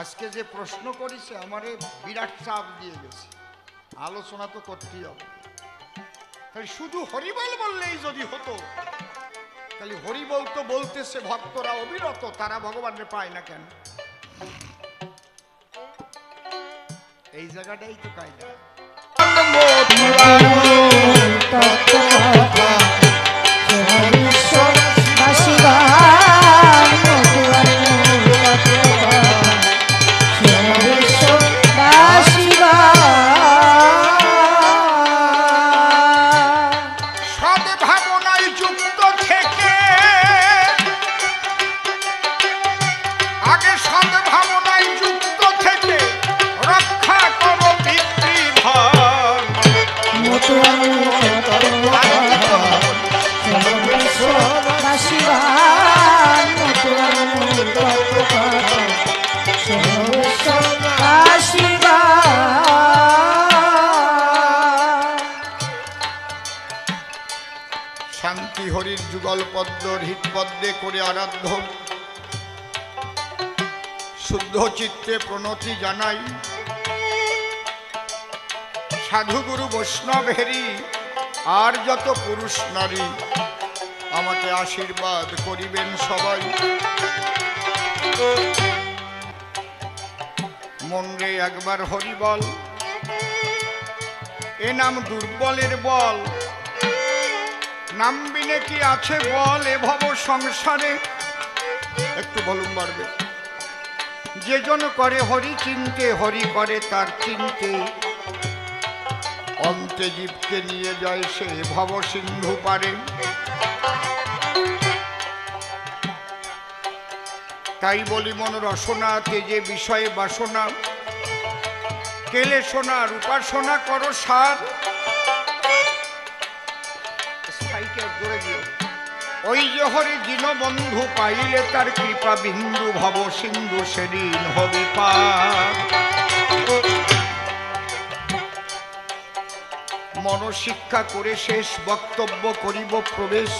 আজকে যে প্রশ্ন করেছে আমারে বিরাট চাপ দিয়ে গেছে আলোচনা তো করতেই হবে তাই শুধু হরিবল বললেই যদি হতো তাহলে হরিবল তো বলতেছে ভক্তরা অবিরত তারা ভগবানের পায় না কেন এই জায়গাটাই তো কায়দা হরির যুগল পদ্ম হৃৎপদ্মে করে আরাধ্য শুদ্ধ চিত্তে প্রণতি জানাই। সাধুগুরু বৈষ্ণব হেরি, আর যত পুরুষ নারী, আমাকে আশীর্বাদ করিবেন সবাই। মন রে একবার হরি বল, এ নাম দুর্বলের বল। নাম বিনে কি আছে বল এ ভব সংসারে? একটু বলুন বাড়বে। যে জন করে হরি চিনতে, হরি করে তার চিনতে। অন্তে জীবকে নিয়ে যায় সে ভব সিন্ধু পারে। তাই বলি মন রসনা তেজে বিষয়ে বাসনা। কেলে সোনার উপাসনা করো সার। ওই যে হরি দীনবন্ধু পাইলে তার কৃপা বিন্দু ভব সিন্ধু সেদিন হবে মনশিক্ষা করে শেষ বক্তব্য করিব প্রবেশ।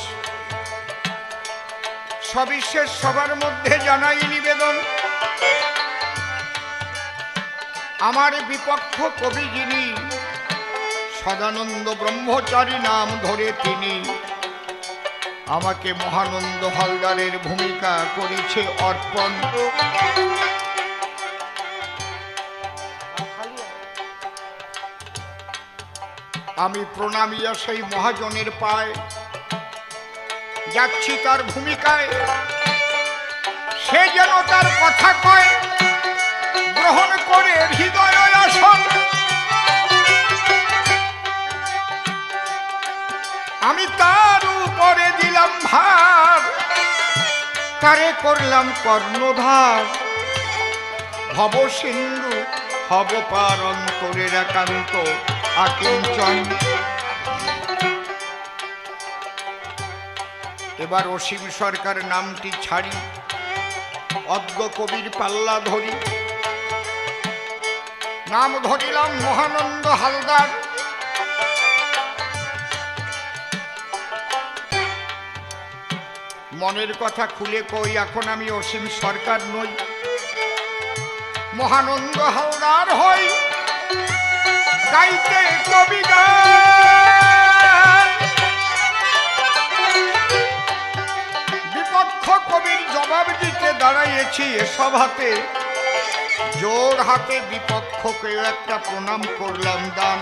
সবিশেষ সবার মধ্যে জানাই নিবেদন। আমার বিপক্ষ কবি যিনি, সদানন্দ ব্রহ্মচারী নাম ধরে তিনি। আমাকে মহানন্দ হালদারের ভূমিকা করেছে অর্পণ। আমি প্রণামিয়া সেই মহাজনের পায়, যাচ্ছি তার ভূমিকায়। সে যেন তার কথা কয়, গ্রহণ করে হৃদয় আসন। আমি তার তারে করলাম কর্ণধার। ভব সিন্ধু হব পার অন্তরের একান্ত আকিঞ্চন। এবার অসীম সরকার নামটি ছাড়ি, অজ্ঞ কবির পাল্লা ধরি। নাম ধরিলাম মহানন্দ হালদার। মনের কথা খুলে কই, এখন আমি অসীম সরকার নই। মহানন্দ হালদার হই, গাইতে কবি বিপক্ষ কবির জবাব দিতে দাঁড়াইয়েছি এসব হাতে জোর হাতে বিপক্ষকে একটা প্রণাম করলাম দান।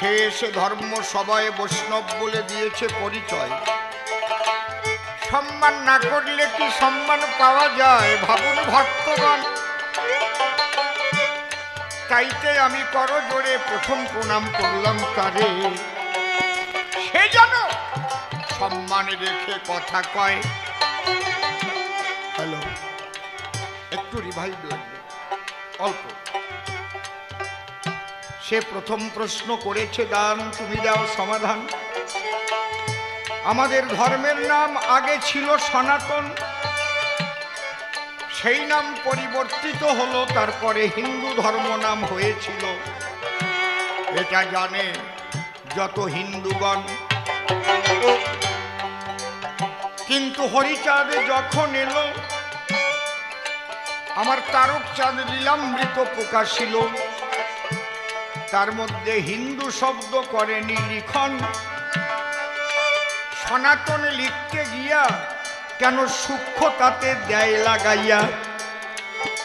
সে এসে ধর্ম সবাই বৈষ্ণব বলে দিয়েছে পরিচয়। সম্মান না করলে কি সম্মান পাওয়া যায়? ভাবুন ভক্তগণ। তাইতে আমি করো জোরে প্রথম প্রণাম করলাম তারে সে যেন সম্মান রেখে কথা কয়। হ্যালো একটু রিভাইভ লাগবে। অল্প। সে প্রথম প্রশ্ন করেছে, দান তুমি দাও সমাধান। আমাদের ধর্মের নাম আগে ছিল সনাতন। সেই নাম পরিবর্তিত হলো, তারপরে হিন্দু ধর্ম নাম হয়েছিল। এটা জানে যত হিন্দুগণ। কিন্তু হরিচাঁদ যখন এলো, আমার তারক চাঁদ লীলামৃত প্রকাশিল তার মধ্যে হিন্দু শব্দ করেনি লিখন সনাতন লিখতে গিয়া কেন সূক্ষ্ম তাতে দেয় লাগাইয়া?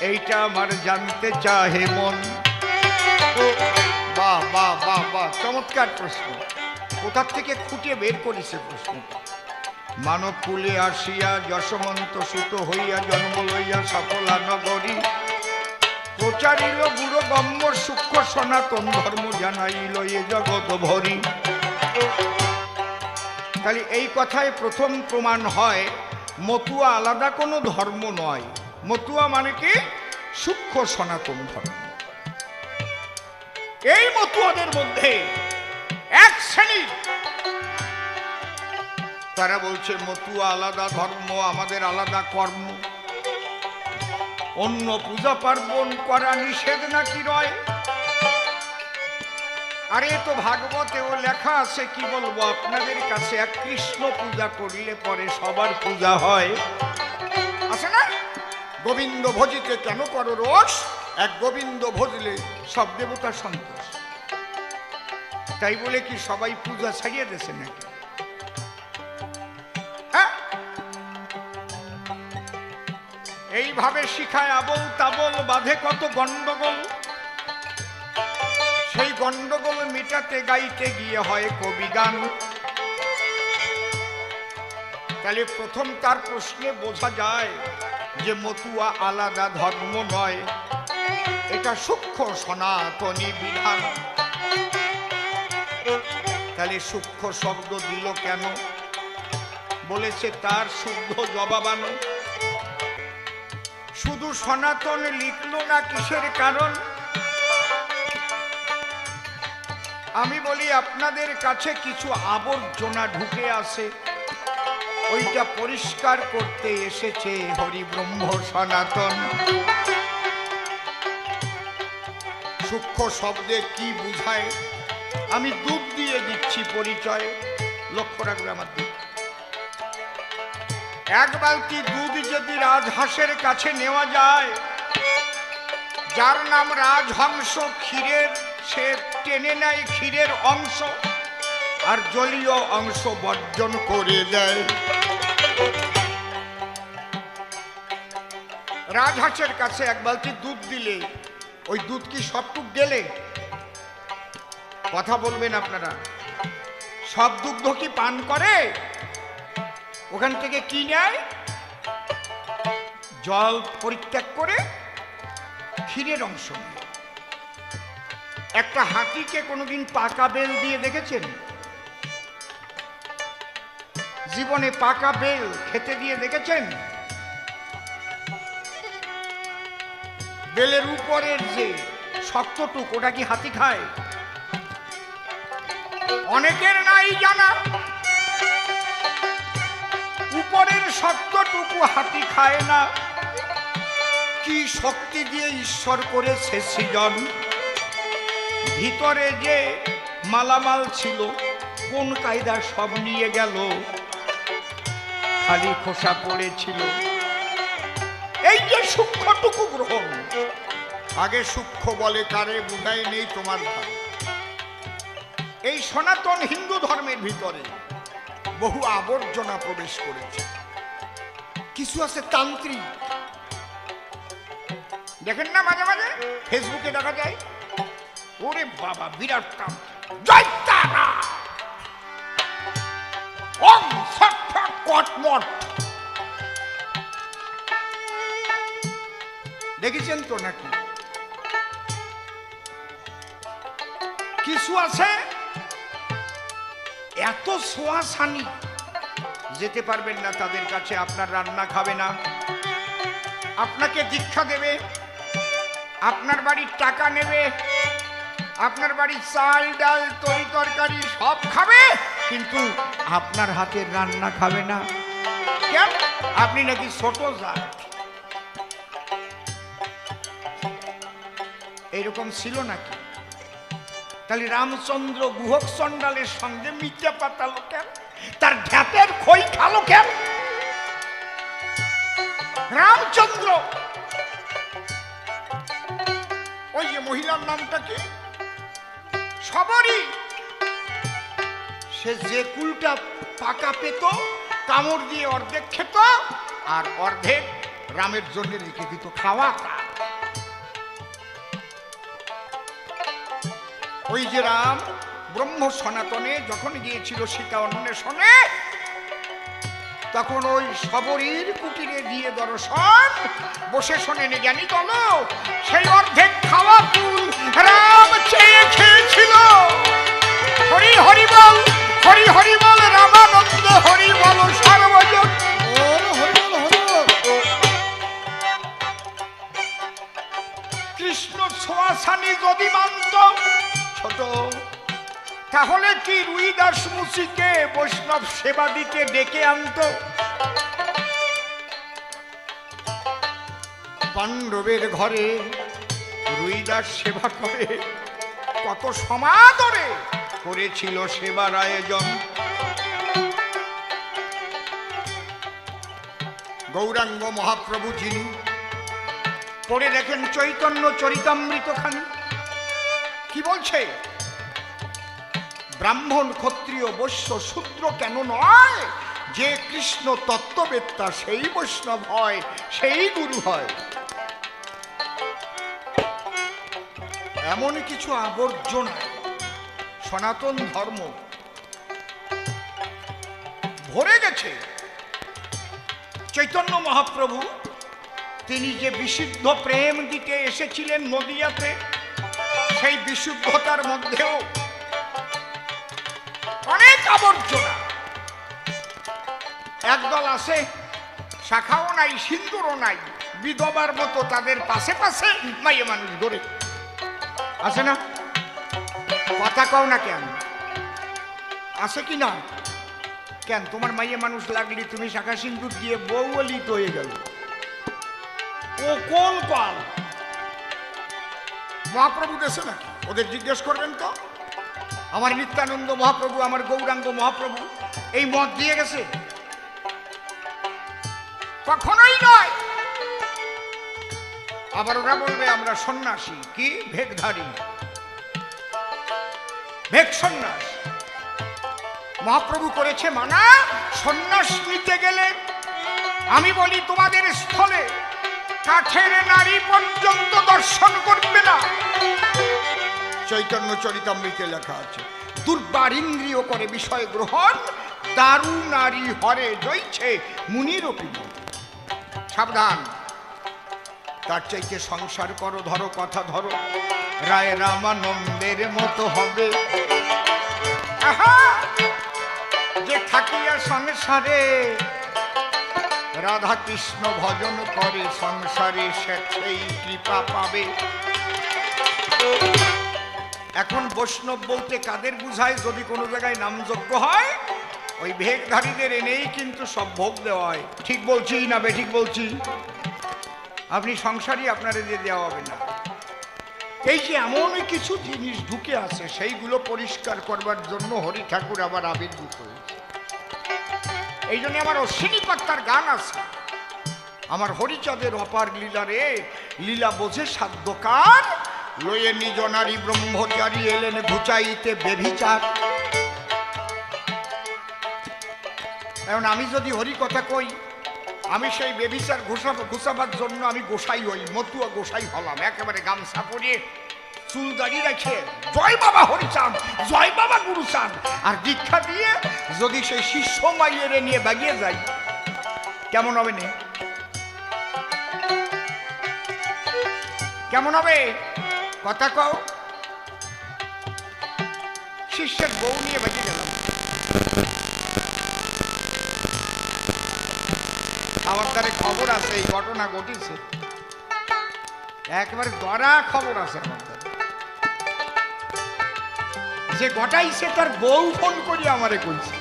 এইটা আমার জানতে চাহে মন। বাহ বাহ বাহ বাহ চমৎকার প্রশ্ন। কোথার থেকে খুঁটিয়ে বের করেছে প্রশ্নটা মানব কুলে আসিয়া যশমন্ত সুত হইয়া জন্ম লইয়া সফলা নগরী। প্রচারিল বুড়ো গম্য সূক্ষ্ম সনাতন ধর্ম জানাইল এ জগৎ ভরি। তাহলে এই কথায় প্রথম প্রমাণ হয়, মতুয়া আলাদা কোনো ধর্ম নয়। মতুয়া মানে কি? সূক্ষ্ম সনাতন ধর্ম। এই মতুয়াদের মধ্যে এক শ্রেণির তারা বলছে, মতুয়া আলাদা ধর্ম, আমাদের আলাদা কর্ম। অন্য পূজা পার্বণ করা নিষেধ নাকি রয়? আরে তো ভাগবতেও লেখা আছে, কি বলব আপনাদের কাছে? এক কৃষ্ণ পূজা করলে পরে সবার পূজা হয়। আছে না? গোবিন্দ ভজিতে কেন করো রোষ এক গোবিন্দ ভজলে সব দেবতা সন্তোষ। তাই বলে কি সবাই পূজা ছাড়িয়ে দিয়েছে নাকি? এইভাবে শিখায় আবল তাবল, বাঁধে কত গন্ডগোল। সেই গন্ডগোল মিটাতে গাইতে গিয়ে হয় কবি গান। তাহলে প্রথম তার প্রশ্নে বোঝা যায় যে মতুয়া আলাদা ধর্ম নয়। এটা সূক্ষ্ম সনাতনী বিধান। তাহলে সূক্ষ্ম শব্দ দিল কেন? বলেছে তার শুদ্ধ জবাবানো শুধু সনাতন লিখলো না কিসের কারণ? আমি বলি, আপনাদের কাছে কিছু আবর্জনা ঢুকে আসে। ওইটা পরিষ্কার করতে এসেছে হরিব্রহ্ম সনাতন। সূক্ষ্ম শব্দে কি বুঝায়? আমি দুধ দিয়ে দিচ্ছি পরিচয়। লক্ষ্য রাখবে আমার দিক। এক বালতি দুধ যদি রাজহাঁসের কাছে নেওয়া যায়, যার নাম রাজহংস ক্ষীরের, সে টেনে নেয় ক্ষীরের অংশ আর জলীয় অংশ বর্জন করে দেয়। রাজহাঁসের কাছে এক বালতি দুধ দিলে, ওই দুধ কি সবটুক গেলে? কথা বলবেন আপনারা? সব দুগ্ধ কি পান করে? ওখান থেকে কি নেয়? জল পরিত্যাগ করে ক্ষীরের অংশ একটা হাতিকে কোনোদিন পাকা বেল দিয়ে দেখেছেন? জীবনে পাকা বেল খেতে দিয়ে দেখেছেন? বেলের উপরের যে শক্তটুক, ওটা কি হাতি খায়? অনেকের নাই জানা। শক্তটুকু হাতি খায় না। কি শক্তি দিয়ে ঈশ্বর করেছে সৃজন? ভিতরে যে মালামাল ছিল, কোন কায়দা সব নিয়ে গেল? খালি খোসা পড়েছিল। এই যে সূক্ষ্মটুকু গ্রহণ, আগে সূক্ষ্ম বলে কারে বুঝাই নেই তোমার ভাই এই সনাতন হিন্দু ধর্মের ভিতরে বহু আবর্জনা প্রবেশ করেছে। কিছু আছে তান্ত্রিক। দেখেন না মাঝে মাঝে? ফেসবুকে দেখা যায়, ওরে বাবা, বিরাট তান্ত্রিক। দেখেছেন তো নাকি? কিছু আছে? এত সোয়াশানি যেতে পারবেন না তাদের কাছে, আপনার রান্না খাবে না। আপনাকে দীক্ষা দেবে, আপনার বাড়ির টাকা নেবে, আপনার বাড়ির চাল, ডাল, তরি তরকারি সব খাবে, কিন্তু আপনার হাতের রান্না খাবে না। কেন? আপনি নাকি ছোট জাত। এইরকম ছিল নাকি? তাহলে রামচন্দ্র গুহক চণ্ডালের সঙ্গে মিথ্যা পাতালো কেন তার ঢ্যাপের খই খালো কেন? রামচন্দ্র। ওই যে মহিলার নামটা কি? সবরই সে যে কুলটা পাকা পেত, কামড় দিয়ে অর্ধেক খেত, আর অর্ধেক রামের জন্য রেখে দিত খাওয়া তার। ওই যে রাম ব্রহ্ম সনাতনে যখন গিয়েছিল সীতা অন্বেষণে তখন ওই সবরীর কুটিরে দিয়ে দর্শন। বসে শোনেন জ্ঞানী চলো সেই অর্ধেক খাওয়া বৈষ্ণব সেবা দিতে ডেকে আনতো। পাণ্ডবের ঘরে রুইদাস সেবা করে। কত সমাদরে করেছিল সেবার আয়োজন। গৌরাঙ্গ মহাপ্রভু যিনি পড়ে দেখেন চৈতন্য চরিতামৃত খানি কি বলছে? ব্রাহ্মণ, ক্ষত্রিয়, বৈশ্য, শূদ্র কেন নয়? যে কৃষ্ণ তত্ত্ববেত্তা সেই বৈষ্ণব হয়, সেই গুরু হয়। এমন কিছু আবর্জনা, সনাতন ধর্ম ভরে গেছে। চৈতন্য মহাপ্রভু, তিনি যে বিশুদ্ধ প্রেম দিতে এসেছিলেন নদিয়াতে, সেই বিশুদ্ধতার মধ্যেও অনেক আবর্জনা। একদল আছে, শাখাও নাই, সিন্দুরও নাই, বিধবার মতো তাদের পাশে পাশে মাইয়ে মানুষ ধরে। আছে না? কথা কও না কেন? আছে কি না? কেন, তোমার মাইয়ে মানুষ লাগলি তুমি শাখা সিন্দুর দিয়ে বউ অলিত হয়ে গেল। ও কোন কাল মহাপ্রভু দেশে নাকি? ওদের জিজ্ঞেস করবেন তো? আমার নিত্যানন্দ মহাপ্রভু, আমার গৌরাঙ্গ মহাপ্রভু, এই মত দিয়ে গেছে। কখনোই নয়। আবার ওরা বলবে, আমরা সন্ন্যাসী। কি? ভেকধারী ভেক সন্ন্যাস। মহাপ্রভু করেছে মানা, সন্ন্যাস নিতে গেলে আমি বলি, তোমাদের স্থলে কাঠের নারী পর্যন্ত দর্শন করবে না। চৈতন্য চরিতামৃতে লেখা আছে, দুর্বার ইন্দ্রিয় করে বিষয় গ্রহণ, দারু নারী হরে জইছে মুনির সাবধান। তার চাইতে সংসার করো, ধরো, কথা ধরো, রায় রামানন্দের মতো হবে! যে থাকিয়া সংসারে রাধা কৃষ্ণ ভজন করে, সংসারে সেই কৃপা পাবে। এখন বৈষ্ণব বলতে কাদের বুঝায়? যদি কোনো জায়গায় নামযোগ্য হয়, ওই ভেগধারীদের এনেই কিন্তু সব ভোগ দেওয়া হয়। ঠিক বলছি না বে, ঠিক বলছি। আপনি সংসারই আপনার দিয়ে দেওয়া হবে না। এই যে এমন কিছু জিনিস ঢুকে আছে, সেইগুলো পরিষ্কার করবার জন্য হরি ঠাকুর আবার আবির্ভূত হয়েছে। এই জন্য আমার অশ্বিনী পাত্তার গান আছে। আমার হরিচাঁদের অপার লীলা রে লীলা বোঝে সাধ্য কার লয়ে নিজ নারী ব্রহ্মচারী এলেন ঘুচাইতে বেভিচার। এখন আমি যদি হরি কথা কই, আমি সেই বেবিচার ঘোষাব ঘুষাবার জন্য আমি গোসাই হই, মতুয়া গোসাই হলাম, একেবারে গামছা পরিয়ে চুল দাড়ি রেখে, জয় বাবা হরিচাঁদ, জয় বাবা গুরুচাঁদ। আর দীক্ষা দিয়ে যদি সেই শিষ্য মাইয়েরে নিয়ে বাগিয়ে যাই, কেমন হবে নে? কেমন হবে? কথা কও। শিষ্যের বউ নিয়ে বাগিয়ে গেলাম আমার তারে খবর আছে, এই ঘটনা ঘটেছে। একেবারে দরা খবর আছে আমার যে ঘটাইছে তার বউ ফোন করি আমারে কইছে।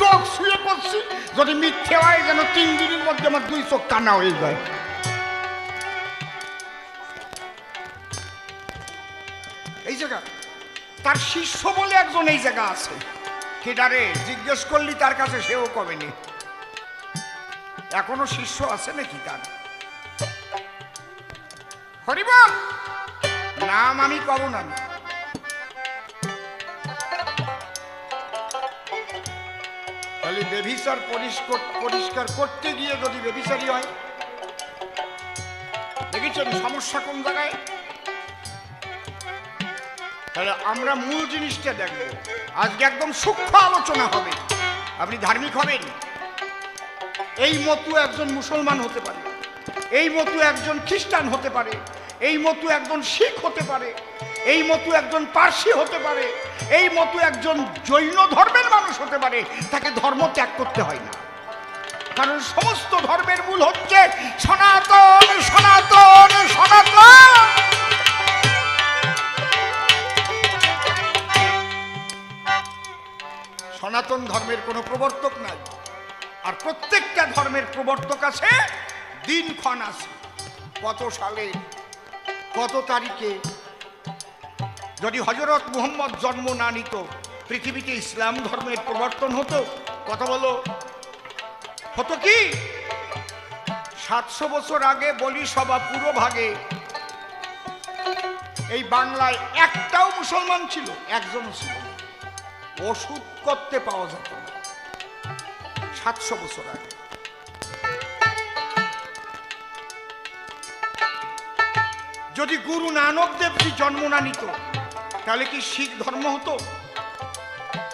চোখ শুয়ে পড়ছি, যদি মিথ্যে হয় যেন তিন দিনের মধ্যে আমার দুই চোখ কানা হয়ে যায়। তার শিষ্য বলে একজন এই জায়গা আছে। কেডারে জিজ্ঞেস করলি তার কাছে, সেও কবেনি। এখনও শিষ্য আছে নাকি তার? হরিবল! নাম আমি কব না। তাহলে বেভিসার পরিষ্কার পরিষ্কার করতে গিয়ে যদি বেভিসারি হয়, দেখেছেন সমস্যা কোন জায়গায়? তাহলে আমরা মূল জিনিসটা দেখব। আজকে একদম সূক্ষ্ম আলোচনা হবে। আপনি ধার্মিক হবেন? এই মতো একজন মুসলমান হতে পারে। এই মতো একজন খ্রিস্টান হতে পারে। এই মতো একজন শিখ হতে পারে। এই মতো একজন পার্সি হতে পারে। এই মতো একজন জৈন ধর্মের মানুষ হতে পারে। তাকে ধর্ম ত্যাগ করতে হয় না। কারণ সমস্ত ধর্মের মূল হচ্ছে সনাতন সনাতন সনাতন! সনাতন ধর্মের কোনো প্রবর্তক নাই। আর প্রত্যেকটা ধর্মের প্রবর্তক আছে, দিনক্ষণ আছে। কত সালে, কত তারিখে, যদি হজরত মুহম্মদ জন্ম না নিত, পৃথিবীতে ইসলাম ধর্মের প্রবর্তন হতো, কথা বলো। হতো কি? সাতশো বছর আগে বলি সভা পুরো ভাগে, এই বাংলায় একটাও মুসলমান ছিল একজন ছিল। ওষুধ করতে পাওয়া যেত না। সাতশো বছর আগে। যদি গুরু নানক দেবজি জন্ম না নিত, তাহলে কি শিখ ধর্ম হতো?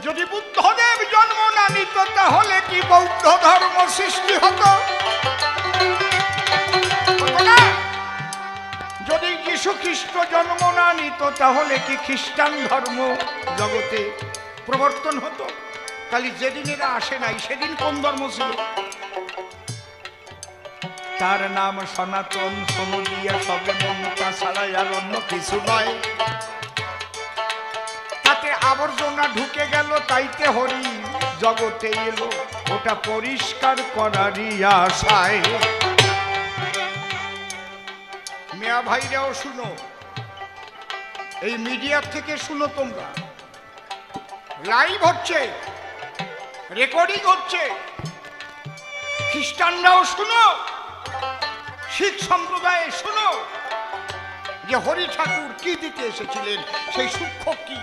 যদি বুদ্ধদেব জন্ম না নিত, তাহলে কি বৌদ্ধ ধর্ম সৃষ্টি হতো? যদি যীশু খ্রিস্ট জন্ম না নিত, তাহলে কি খ্রিস্টান ধর্ম জগতে প্রবর্তন হতো। খালি যেদিন এরা আসে নাই, সেদিন কোন ধর্ম ছিল? তার নাম সনাতন, সমুদিয়া, সবে মমতা ছাড়া আর অন্য কিছু নয়। তাতে আবর্জনা ঢুকে গেল, তাইতে হরি জগতে এলো। ওটা পরিষ্কার করারই আশায়। মিয়া ভাইরাও শুনো, এই মিডিয়ার থেকে শুনো তোমরা। লাইভ হচ্ছে, রেকর্ডিং হচ্ছে। খ্রিস্টানরাও শুনো, শিখ সম্প্রদায়ে শুনো যে হরি ঠাকুর কি দিতে এসেছিলেন, সেই সূক্ষ্ম কি?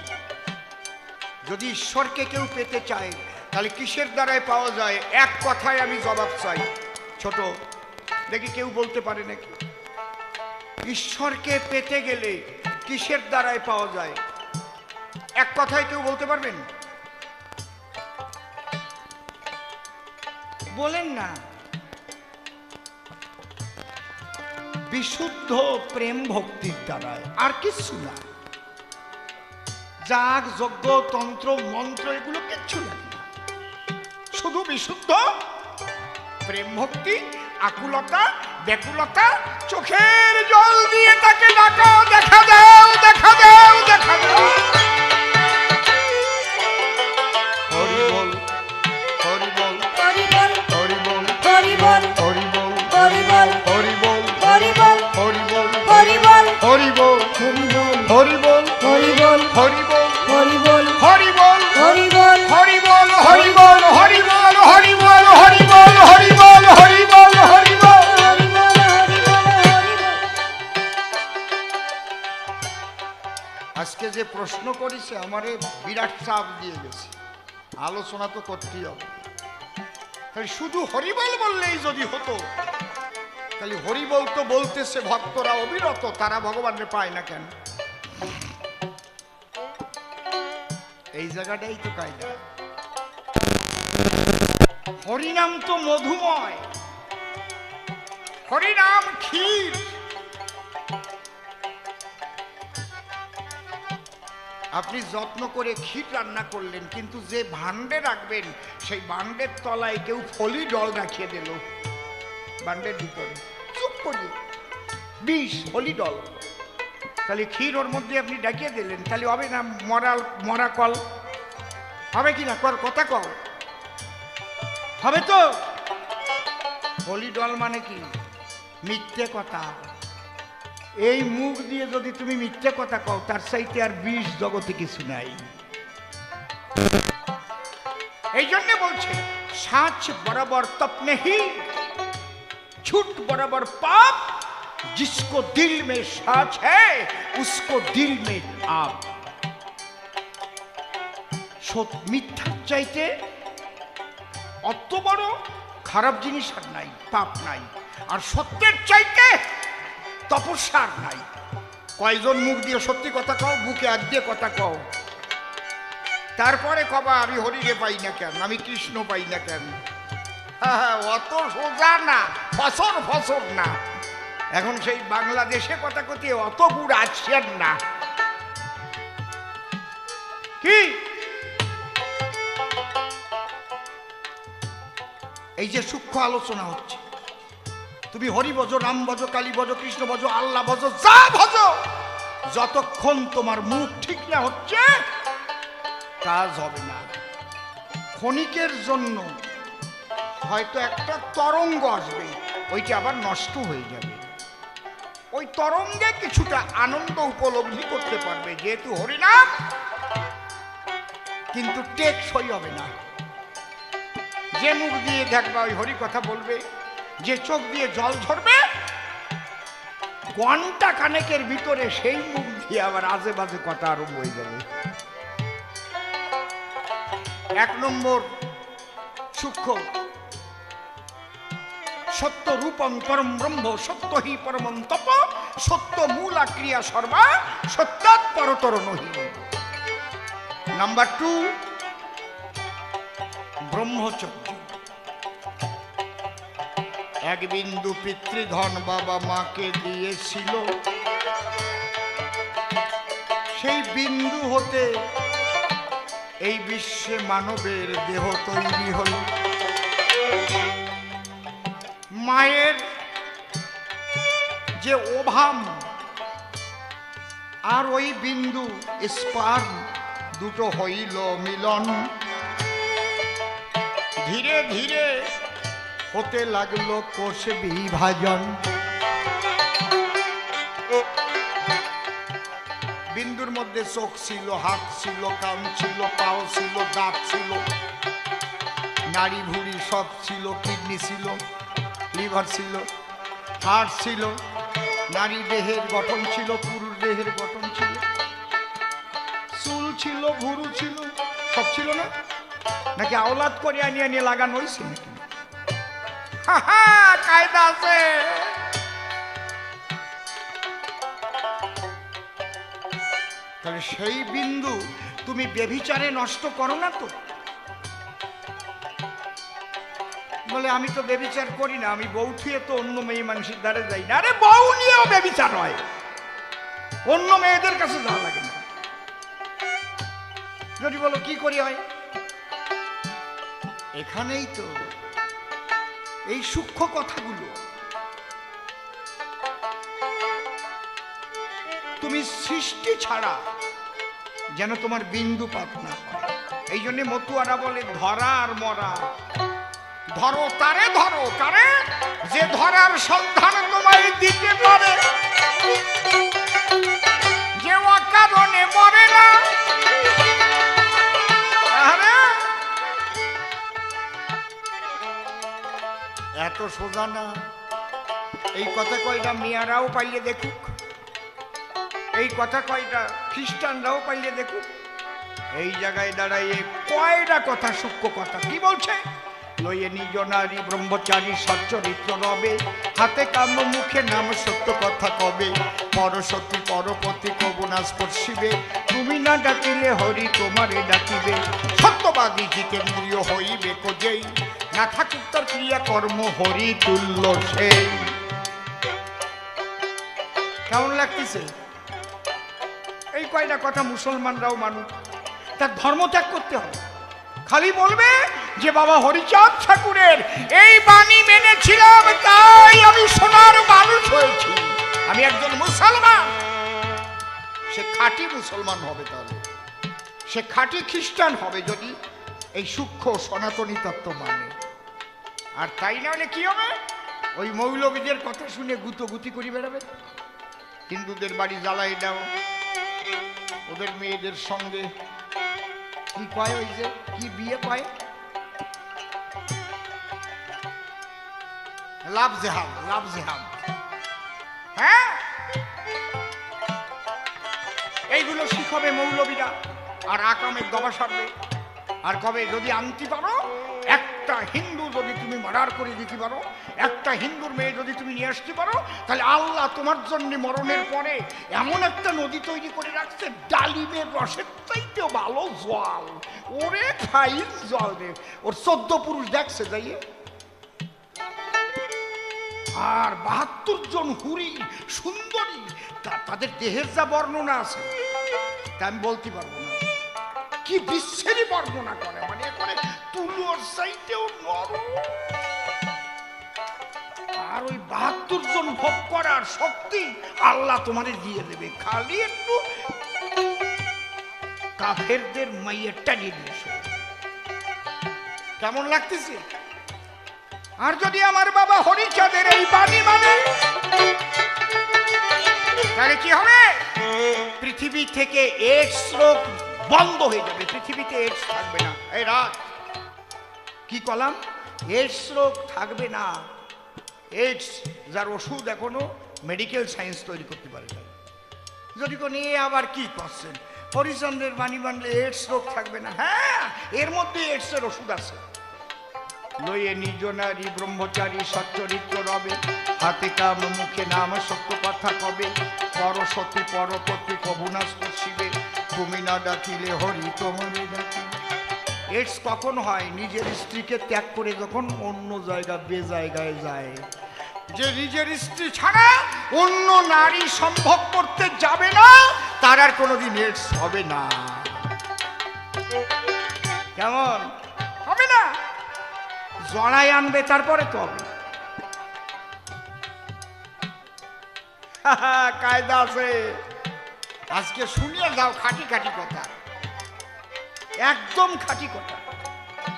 যদি ঈশ্বরকে কেউ পেতে চায়, তাহলে কিসের দ্বারায় পাওয়া যায়? এক কথায় আমি জবাব চাই, ছোট। দেখি কেউ বলতে পারে নাকি? ঈশ্বরকে পেতে গেলে কিসের দ্বারায় পাওয়া যায়? এক কথায় কেউ বলতে পারবেন? বলেন না। বিশুদ্ধ প্রেম ভক্তির দ্বারায় আর কিছু না। যাগ, যজ্ঞ, তন্ত্র, মন্ত্র, এগুলো কিচ্ছু না। শুধু বিশুদ্ধ প্রেম ভক্তি, আকুলতা, ব্যাকুলতা, চোখের জল দিয়ে তাকে ডাকাও দেখা দাও দেখা দাও দেখা দাও। প্রশ্ন করেছে, আমারে বিরাট চাপ দিয়ে গেছে। আলোচনা তো করতেই হবে। তাই শুধু হরিবল বললেই যদি হতো, তাহলে হরিবল তো বলতেছে, ভক্তরা অবিরত, তারা ভগবানের পায় না কেন? এই জায়গাটাই তো কায়দা। হরিনাম তো মধুময়, হরিনাম ক্ষীর। আপনি যত্ন করে ক্ষীর রান্না করলেন, কিন্তু যে ভান্ডে রাখবেন, সেই ভান্ডের তলায় কেউ ফলি জল রাখিয়ে দিল। ভান্ডের ভিতরে চুপ করি বিষ, ফলি ডল তাহলে ক্ষীর ওর মধ্যে আপনি ডাকিয়ে দিলেন, তাহলে হবে না মরা মরা কল? হবে কি না? কর, কথা কল হবে তো? হলি ডল মানে কি? মিথ্যে কথা। এই মুখ দিয়ে যদি তুমি মিথ্যে কথা কও তার চাইতে আর বিষ জগতে কিছু নাই এই জন্য বলছে সাঁচ বরাবর তপ নেহি झूठ बराबर पाप जिसको दिल में साच है उसको दिल में आप সত মিথ্যার চাইতে অত বড় খারাপ জিনিস আর নাই পাপ নাই আর সত্যের চাইতে তপস্যা আর নাই কয়জন মুখ দিয়ে সত্যি কথা কও, বুকে এক দিয়ে কথা কও? তারপরে কবা, আমি হরিরে পাই না কেন? আমি কৃষ্ণ পাই না কেন? অত সোজা না, ফসর ফসর না। এখন সেই বাংলাদেশে কথা কথি অত গুড় আছেন না। কি? এই যে সূক্ষ্ম আলোচনা হচ্ছে। তুমি হরি ভজ রাম ভজ কালী ভজ কৃষ্ণ ভজ আল্লাহ ভজ যা ভজ যতক্ষণ তোমার মুখ ঠিক না হচ্ছে, কাজ হবে না। ক্ষণিকের জন্য হয়তো একটা তরঙ্গ আসবে, ওইটা আবার নষ্ট হয়ে যাবে। ওই তরঙ্গে কিছুটা আনন্দ উপলব্ধি করতে পারবে, যেহেতু হরিনাম কিন্তু টেকসই হবে না। যে মুখ দিয়ে দেখবা ওই হরি কথা বলবে যে চোখ দিয়ে জল ঝরবে, ঘণ্টা কানেকের ভিতরে সেই মুখ দিয়ে আবার আজে বাজে কথা আরম্ভ হয়ে যাবে। এক নম্বর সূক্ষ্ম। সত্য রূপং পরম ব্রহ্ম, সত্য হি পরমম তপ, সত্য মূল ক্রিয়া সর্বা সত্যাৎ পরতর নহি। নাম্বার টু ব্রহ্মচর্য। এক বিন্দু পিতৃধন বাবা মাকে দিয়েছিল। সেই বিন্দু হতে এই বিশ্বে মানবের দেহ তৈরি হলো। মায়ের যে ওভাম আর ওই বিন্দু স্পার্ম দুটো হইল মিলন। ধীরে ধীরে হতে লাগল কোষ বিভাজন। বিন্দুর মধ্যে চোখ ছিল, হাত ছিল, কান ছিল, পাও ছিল, দাঁত ছিল, নাড়ি ভুড়ি সব ছিল, কিডনি ছিল, লিভার ছিল হার্ট ছিল, নারী দেহের গঠন ছিল, পুরুষ দেহের গঠন ছিল, চুল ছিল, ভুরু ছিল, সব ছিল না? নাকি আওলাদ করে আনিয়ে আনিয়ে লাগানো হয়েছে নাকি? তাহলে সেই বিন্দু তুমি বেভিচারে নষ্ট করো না তো? বলে, আমি তো বেবিচার করি না, আমি বউ থুয়ে তো অন্য মেয়ে মানুষের দ্বারে যাই না। আরে, বউ নিয়েও বেবিচার হয়। অন্য মেয়েদের কাছে যাওয়া লাগে না। যদি বলো, কি করি হয়? এখানেই তো এই সূক্ষ্ম কথাগুলো। তুমি সৃষ্টি ছাড়া যেন তোমার বিন্দুপাত না হয়। এই জন্য মতুয়ারা বলে, ধরা আর মরা। ধরো তারে, ধরো কারে, যে ধরার সন্ধান তোমায় দিতে পারে। যে অকারণে মরে না এত সোজা না। এই কথা কয়টা মেয়ারাও পাইলে দেখুক। এই কথা কয়টা খ্রিস্টানরাও পাইলে দেখুক। এই জায়গায় দাঁড়াইয়ে কয়টা কথা সূক্ষ্ম কথা? কি বলছে? লইয়ে নিজ নারী ব্রহ্মচারী সচ্চরিত্র রবে। হাতে কাম্য, মুখে নাম সত্য কথা কবে? পরসতী পরপতি কবনা স্পর্শিবে। তুমি না ডাকিলে হরি তোমারে ডাকিবে। সত্যবাদী জিতেন্দ্রিয় হইবে কোজেই? না থাকুক তার ক্রিয়া কর্ম হরি তুল্য সেই কেমন লাগতেছে? এই কয়টা কথা মুসলমানরাও মানুক। তার ধর্ম ত্যাগ করতে হবে। খালি বলবে যে বাবা হরিচাঁদ ঠাকুরের, এই বাণী মেনেছিলাম, তাই আমি সোনার মানুষ হয়েছি। আমি একজন মুসলমান। সে খাঁটি মুসলমান হবে তাহলে। সে খাঁটি খ্রিস্টান হবে যদি এই সূক্ষ্ম সনাতনী তত্ত্ব মানে। আর তাই না হলে কি হবে? ওই মৌলবীদের কথা শুনে গুতো গুতি করি বেড়াবে। হিন্দুদের বাড়ি জ্বালাই দাও। ওদের মেয়েদের সঙ্গে কি কয় ওই যে? কি বিয়ে কয় লাভ জেহাদ লাভ জেহাদ। হ্যাঁ? এইগুলো শিখবে মৌলবীরা। আর আকামের দবা সারবে। আর কবে যদি আনতে পারো একটা হিন্দু যদি তুমি মার্ডার করে দিতে পারো, একটা হিন্দুর মেয়ে যদি তুমি নিয়ে আসতে পারো, তাহলে আল্লাহ তোমার জন্য মরণের পরে এমন একটা নদী তৈরি করে রাখছে, ডালিমের রসের চাইতেও ভালো জল। ওরে খাইল জল রে ওর চোদ্দ পুরুষ দেখছে, যাইয়ে। আর বাহাত্তর জন হুরি, সুন্দরী তাদের দেহের যা বর্ণনা আছে, তা আমি বলতে পারব না। কি বিশ্বেরই বর্ণনা করে? মানে করে তুলোর চাইতেও নরম। আর ওই বাহাত্তর জন ভোগ করার শক্তি আল্লাহ তোমারে দিয়ে দেবে। খালি একটু কাফেরদের মাইয়েরটা নিয়ে এসো। কেমন লাগতেছে? আর যদি আমার বাবা হরিচাঁদের এই বাণী মানে তাহলে কি হবে? পৃথিবী থেকে এক রোগ বন্ধ হয়ে যাবে, পৃথিবীতে এইডস থাকবে না। এই রাত, কি কলাম? এইডস রোগ থাকবে না। এইডস যার ওষুধ এখনও মেডিকেল সায়েন্স তৈরি করতে পারে না যদি কোন এ আবার কি করছেন? হরিচন্দ্রের বাণী মানলে এইডস রোগ থাকবে না। হ্যাঁ এর মধ্যে এইডসের ওষুধ আছে। লয়ে নিজ নারী, ব্রহ্মচারী, সচ্চরিত্র রবে। হাতে কাম, মুখে নাম, সত্য কথা কবে? পরসতী পরপতি কবুনা স্পর্শিবে তুমি না ডাকিলে হরি তোমারে এডস কখন হয়? নিজের স্ত্রীকে ত্যাগ করে যখন অন্য জায়গা, বে জায়গায় যায়। যে নিজের স্ত্রী ছাড়া অন্য নারী সম্ভব করতে যাবে না, তার আর কোনোদিন এডস হবে না। কেমন? হবে না। জড়াই আনবে তারপরে তো হবে কায়দা আছে। আজকে শুনিয়ে যাও খাটি খাটি কথা। একদম খাঁটি কথা।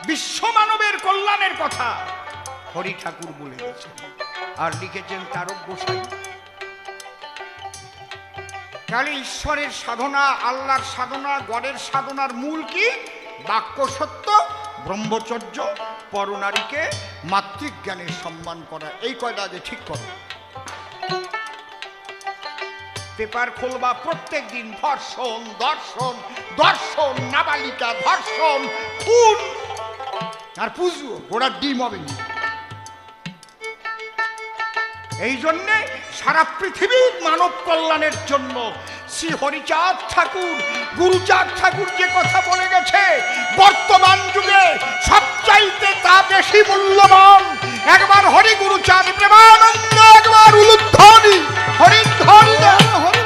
বিশ্ব মানবের কল্যাণের কথা হরি ঠাকুর বলে গেছেন আর লিখেছেন তারক গোসাই তাহলে ঈশ্বরের সাধনা, আল্লাহর সাধনা, গডের সাধনার মূল কি? বাক্য সত্য, ব্রহ্মচর্য, পরনারীকে মাতৃজ্ঞানের সম্মান করা। এই কয়টা আগে ঠিক করো। পেপার খোলবা, প্রত্যেক দিন ধর্ষণ ধর্ষণ ধর্ষণ, নাবালিকা, ধর্ষণ, খুন। আর পুজো গোড়ার ডিম হবে। এই জন্যে সারা পৃথিবীর মানব কল্যাণের জন্য শ্রী হরিচাঁদ ঠাকুর, গুরুচাঁদ ঠাকুর যে কথা বলে গেছে, বর্তমান যুগে সবচাইতে তা বেশি মূল্যবান, একবার হরি গুরুচাঁদ প্রেমানন্দ, একবার উলুধ্বনি হরি hold on, hold.